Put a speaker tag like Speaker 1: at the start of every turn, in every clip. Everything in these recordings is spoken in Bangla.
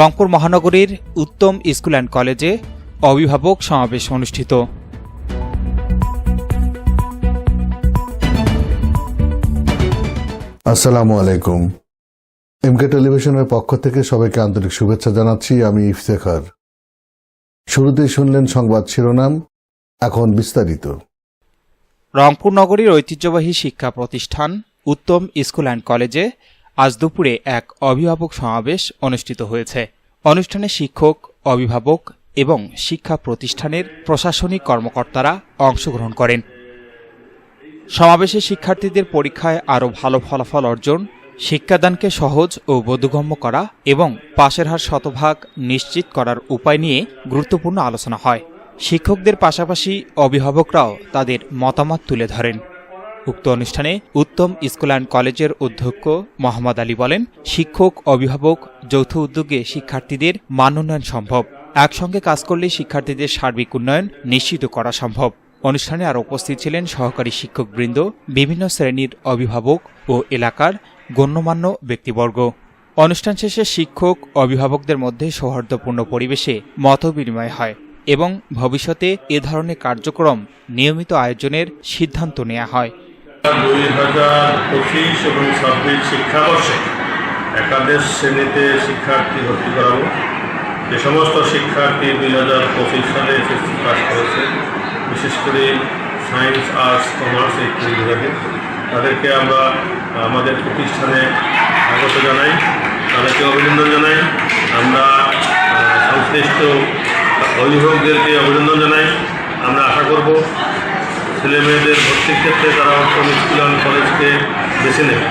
Speaker 1: রংপুর মহানগরীর উত্তম স্কুল অ্যান্ড কলেজে অভিভাবক সমাবেশ অনুষ্ঠিত।
Speaker 2: আসসালামু আলাইকুম। এমকে টেলিভিশনের পক্ষ থেকে সবাইকে আন্তরিক শুভেচ্ছা জানাচ্ছি আমি ইফতেখার। শুরুতেই শুনলেন সংবাদ শিরোনাম এখন বিস্তারিত।
Speaker 1: রংপুর নগরীর ঐতিহ্যবাহী শিক্ষা প্রতিষ্ঠান উত্তম স্কুল অ্যান্ড কলেজে আজ দুপুরে এক অভিভাবক সমাবেশ অনুষ্ঠিত হয়েছে। অনুষ্ঠানে শিক্ষক, অভিভাবক এবং শিক্ষা প্রতিষ্ঠানের প্রশাসনিক কর্মকর্তারা অংশগ্রহণ করেন। সমাবেশে শিক্ষার্থীদের পরীক্ষায় আরও ভালো ফলাফল অর্জন, শিক্ষাদানকে সহজ ও বোধগম্য করা এবং পাশের হার শতভাগ নিশ্চিত করার উপায় নিয়ে গুরুত্বপূর্ণ আলোচনা হয়। শিক্ষকদের পাশাপাশি অভিভাবকরাও তাদের মতামত তুলে ধরেন। উক্ত অনুষ্ঠানে উত্তম স্কুল অ্যান্ড কলেজের অধ্যক্ষ মোহাম্মদ আলী বলেন, শিক্ষক, অভিভাবক, যৌথ উদ্যোগে শিক্ষার্থীদের মান উন্নয়ন সম্ভব। একসঙ্গে কাজ করলে শিক্ষার্থীদের সার্বিক উন্নয়ন নিশ্চিত করা সম্ভব। অনুষ্ঠানে আরও উপস্থিত ছিলেন সহকারী শিক্ষকবৃন্দ, বিভিন্ন শ্রেণির অভিভাবক ও এলাকার গণ্যমান্য ব্যক্তিবর্গ। অনুষ্ঠান শেষে শিক্ষক, অভিভাবকদের মধ্যে সৌহার্দ্যপূর্ণ পরিবেশে মতবিনিময় হয় এবং ভবিষ্যতে এ ধরনের কার্যক্রম নিয়মিত আয়োজনের সিদ্ধান্ত নেওয়া হয়।
Speaker 3: দুই হাজার পঁচিশ এবং ছাব্বিশ শিক্ষাবর্ষে একাদশ শ্রেণীতে শিক্ষার্থী ভর্তি করাবো। যে সমস্ত শিক্ষার্থী দুই হাজার পঁচিশ সালে এসএসসি পাস করেছে, বিশেষ করে সায়েন্স, আর্টস, কমার্স তিন বিভাগে, তাদেরকে আমরা, আমাদের প্রতিষ্ঠানে স্বাগত জানাই। তাদেরকে অভিনন্দন জানাই। আমরা সংশ্লিষ্ট অভিভাবকদেরকে অভিনন্দন জানাই। আমরা আশা করব ছেলে মেয়েদের ভর্তির ক্ষেত্রে তারা উত্তম স্কুল অ্যান্ড কলেজকে বেছে নেবে।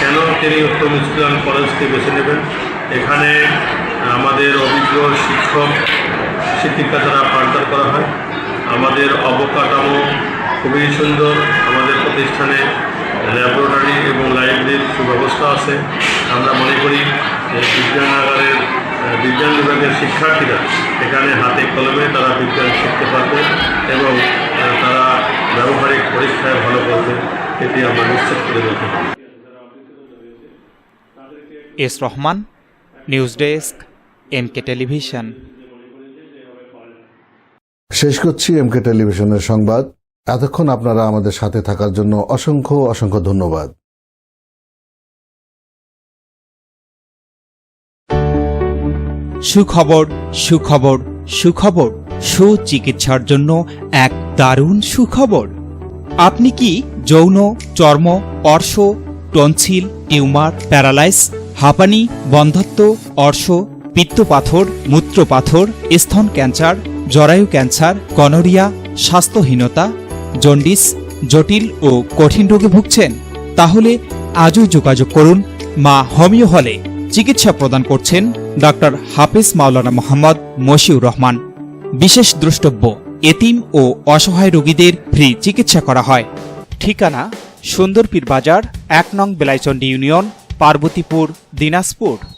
Speaker 3: কেন তিনি উত্তম স্কুল অ্যান্ড কলেজকে বেছে নেবেন? এখানে আমাদের অভিজ্ঞ শিক্ষক, শিক্ষিকা দ্বারা পাঠদান করা হয়। আমাদের অবকাঠামো খুবই সুন্দর। আমাদের প্রতিষ্ঠানে ল্যাবরেটরি এবং লাইব্রেরির সুব্যবস্থা আছে। আমরা মনে করি বিজ্ঞানাগারের বিজ্ঞান বিভাগের শিক্ষার্থীরা এখানে হাতে কলমে তারা বিজ্ঞান শিখতে পারবে এবং তারা ব্যবহারিক পরীক্ষায় ভালো করবে এটি আমরা নিশ্চিত করে বলতে পারি
Speaker 1: S Rahman news desk MK television.
Speaker 2: শেষ করছি এমকে টেলিভিশনের সংবাদ। এতক্ষণ আপনারা আমাদের সাথে থাকার জন্য অসংখ্য অসংখ্য ধন্যবাদ।
Speaker 1: সুখবর সুখবর সুখবর। সুচিকিৎসার জন্য এক দারুণ সুখবর। আপনি কি যৌন, চর্ম, অর্শ, টনসিল, টিউমার, প্যারালাইস, হাঁপানি, বন্ধত্ব, অর্শ, পিত্তপাথর, মূত্রপাথর, স্তন ক্যান্সার, জরায়ু ক্যান্সার গনোরিয়া স্বাস্থ্যহীনতা, জন্ডিস, জটিল ও কঠিন রোগে ভুগছেন? তাহলে আজই যোগাযোগ করুন মা হোমিও হলে। চিকিৎসা প্রদান করছেন ডক্টর হাফিজ মাওলানা মোহাম্মদ মশিউর রহমান। বিশেষ দ্রষ্টব্য, এতিম ও অসহায় রোগীদের ফ্রি চিকিৎসা করা হয়। ঠিকানা, সুন্দরপীর বাজার, এক নং বেলাইচন্ডী ইউনিয়ন, পার্বতীপুর, দিনাজপুর।